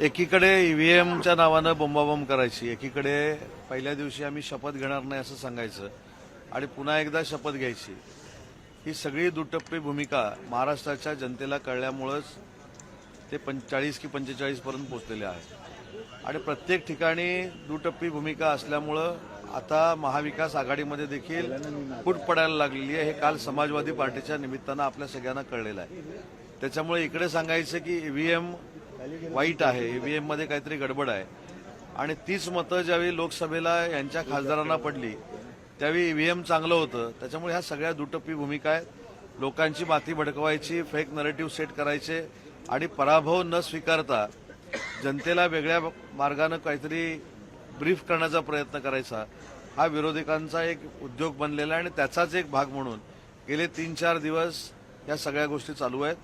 एकीकडे ईव्हीएमच्या नावानं बोंबाबोंब करायची एकीकडे पहिल्या दिवशी आम्ही शपथ घेणार नाही असं सांगायचं आणि पुन्हा एकदा शपथ घ्यायची. ही सगळी दुटप्पी भूमिका महाराष्ट्राच्या जनतेला कळल्यामुळंच ते पंचाळीस की पंचेचाळीसपर्यंत पोचलेले पोहोचलेले आणि प्रत्येक ठिकाणी दुटप्पी भूमिका असल्यामुळं आता महाविकास आघाडीमध्ये देखील फूट पडायला लागलेली आहे. हे काल समाजवादी पार्टीच्या निमित्तानं आपल्या सगळ्यांना कळलेलं आहे. त्याच्यामुळे इकडे सांगायचं की ईव्हीएम वाईट आहे ईव्हीएममध्ये काहीतरी गडबड आहे. आणि तीच मतं ज्यावेळी लोकसभेला यांच्या खासदारांना पडली त्यावेळी ईव्हीएम चांगलं होतं. त्याच्यामुळे ह्या सगळ्या दुटप्पी भूमिका आहेत. लोकांची माती भडकवायची फेक नरेटिव्ह सेट करायचे आणि पराभव न स्वीकारता जनतेला वेगळ्या मार्गानं काहीतरी ब्रीफ करण्याचा प्रयत्न करायचा. हा विरोधकांचा एक उद्योग बनलेला आहे आणि त्याचाच एक भाग म्हणून गेले तीन चार दिवस या सगळ्या गोष्टी चालू आहेत.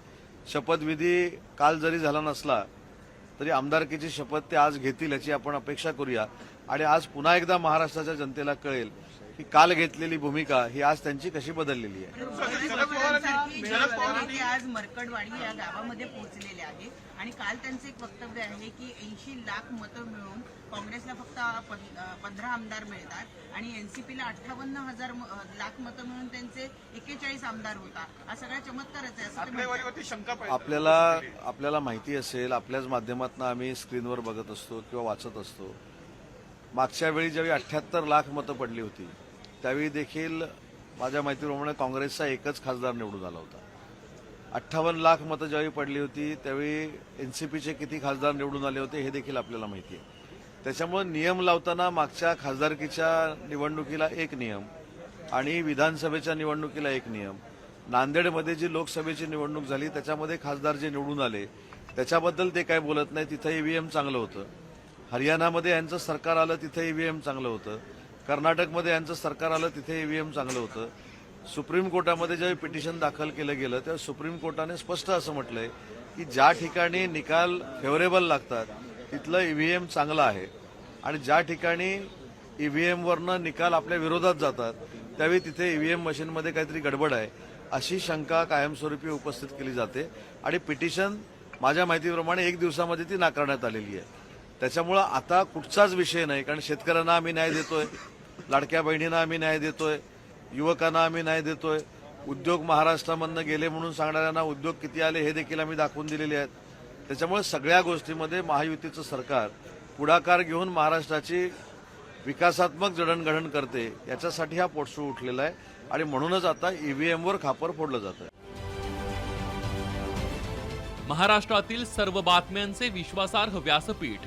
शपथविधी काल जरी झाला नसला तरी आमदारकीची शपथ ते आज घेतील याची आपण अपेक्षा करूया. आणि आज पुन्हा एकदा महाराष्ट्राच्या जनतेला कळेल की काल घेतलेली भूमिका ही आज त्यांची कशी बदललेली आहे? हे आज मरकडवाडी या गावामध्ये पोहोचलेले आहे. आणि काल त्यांचं एक वक्तव्य आहे की ऐंशी लाख मतं मिळून काँग्रेसला फक्त पंधरा आमदार मिळतात. आणि एनसीपीला अठ्ठावन्न हजार लाख मतं मिळून त्यांचे एक्केचाळीस आमदार होता हा सगळा चमत्कारच आहे आपल्याला आपल्याला माहिती असेल आपल्याच माध्यमातून आम्ही स्क्रीनवर बघत असतो किंवा वाचत असतो. मागच्या वेळी ज्यावेळी अठ्याहत्तर लाख मतं पडली होती त्यावेळी देखील माझ्या माहितीप्रमाणे काँग्रेसचा एकच खासदार निवडून आला होता. अठ्ठावन्न लाख मतं ज्यावेळी पडली होती त्यावेळी एनसीपीचे किती खासदार निवडून आले होते हे देखील आपल्याला माहिती आहे. त्याच्यामुळे नियम लावताना मागच्या खासदारकीच्या निवडणुकीला एक नियम आणि विधानसभेच्या निवडणुकीला एक नियम. नांदेडमध्ये जी लोकसभेची निवडणूक झाली त्याच्यामध्ये खासदार जे निवडून आले त्याच्याबद्दल ते काय बोलत नाही. तिथं ईव्हीएम चांगलं होतं. हरियाणामध्ये यांचं सरकार आलं तिथं ईव्हीएम चांगलं होतं. कर्नाटकमध्ये यांचं सरकार आलं तिथे ईव्हीएम चांगलं होतं. सुप्रीम कोर्टामध्ये ज्यावेळी पिटिशन दाखल केलं गेलं तेव्हा सुप्रीम कोर्टाने स्पष्ट असं म्हटलंय की ज्या ठिकाणी निकाल फेवरेबल लागतात तिथलं ईव्हीएम चांगलं आहे. आणि ज्या ठिकाणी ईव्हीएमवरनं निकाल आपल्या विरोधात जातात त्यावेळी तिथे ईव्हीएम मशीनमध्ये काहीतरी गडबड आहे अशी शंका कायमस्वरूपी उपस्थित केली जाते. आणि पिटिशन माझ्या माहितीप्रमाणे एक दिवसामध्ये ती नाकारण्यात आलेली आहे. त्याच्यामुळं आता कुठचाच विषय नाही कारण शेतकऱ्यांना आम्ही न्याय देतोय लाडक्या बहिणींना आम्ही न्याय देतोय युवकांना आम्ही न्याय देतोय. उद्योग महाराष्ट्रामधनं गेले म्हणून सांगणाऱ्यांना उद्योग किती आले हे देखील आम्ही दाखवून दिलेले आहेत. त्याच्यामुळे सगळ्या गोष्टीमध्ये महायुतीचं सरकार पुढाकार घेऊन महाराष्ट्राची विकासात्मक जडणघडण करते याच्यासाठी हा पोटसू उठलेला आहे. आणि म्हणूनच आता ईव्हीएमवर खापर फोडलं जातं महाराष्ट्रातील सर्व बातम्यांचे विश्वासार्ह व्यासपीठ